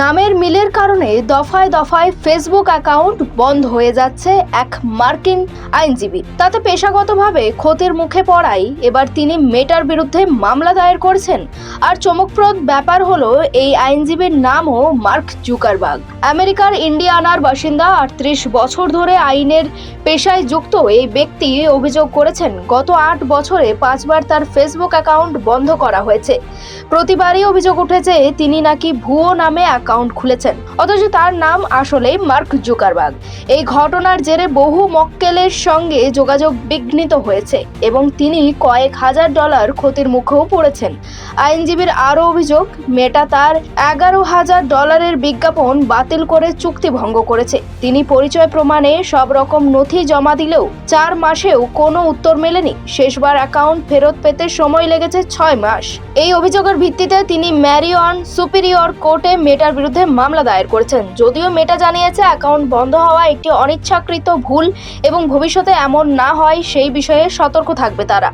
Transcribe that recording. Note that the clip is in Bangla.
নামের মিলের কারণে দফায় দফায় ফেসবুক অ্যাকাউন্ট বন্ধ হয়ে যাচ্ছে এক মার্কিন আইনজীবী। তাতে পেশাগতভাবে ক্ষতির মুখে পড়ায় এবার তিনি মেটার বিরুদ্ধে মামলা দায়ের করেছেন। আর চমকপ্রদ ব্যাপার হলো, এই আইনজীবীর নামও মার্ক জুকারবাগ আমেরিকার ইন্ডিয়ানার বাসিন্দা আটত্রিশ বছর ধরে আইনের পেশায় যুক্ত এই ব্যক্তি অভিযোগ করেছেন, গত আট বছরে পাঁচবার তার ফেসবুক অ্যাকাউন্ট বন্ধ করা হয়েছে। প্রতিবারই অভিযোগ উঠেছে, তিনি নাকি ভুয়ো নামে অ্যাকাউন্ট খুলেছেন। অথচ তার নাম আসলে মার্ক জুকারবার্গ। এই ঘটনার জেরে বহু মক্কেলের সঙ্গে যোগাযোগ বিঘ্নিত হয়েছে এবং তিনি কয়েক হাজার ডলার ক্ষতির মুখেও পড়েছেন। আইনজীবীর আরও অভিযোগ মেটা তার এগারো হাজার ডলারের বিজ্ঞাপন বাতিল করে চুক্তি ভঙ্গ করেছে। তিনি পরিচয় প্রমাণে সব রকম নথি জমা দিলেও চার মাসেও কোনো উত্তর মেলেনি। শেষবার অ্যাকাউন্ট ফেরত পেতে সময় লেগেছে ছয় মাস। এই অভিযোগের ভিত্তিতে তিনি ম্যারিয়ন সুপিরিয়র কোর্টে মেটার বিরুদ্ধে মামলা দায়ের করেছেন। যদিও মেটা জানিয়েছে, অ্যাকাউন্ট বন্ধ হওয়া একটি অনিচ্ছাকৃত ভুল এবং ভবিষ্যতে এমন না হয়, সেই বিষয়ে সতর্ক থাকবে তারা।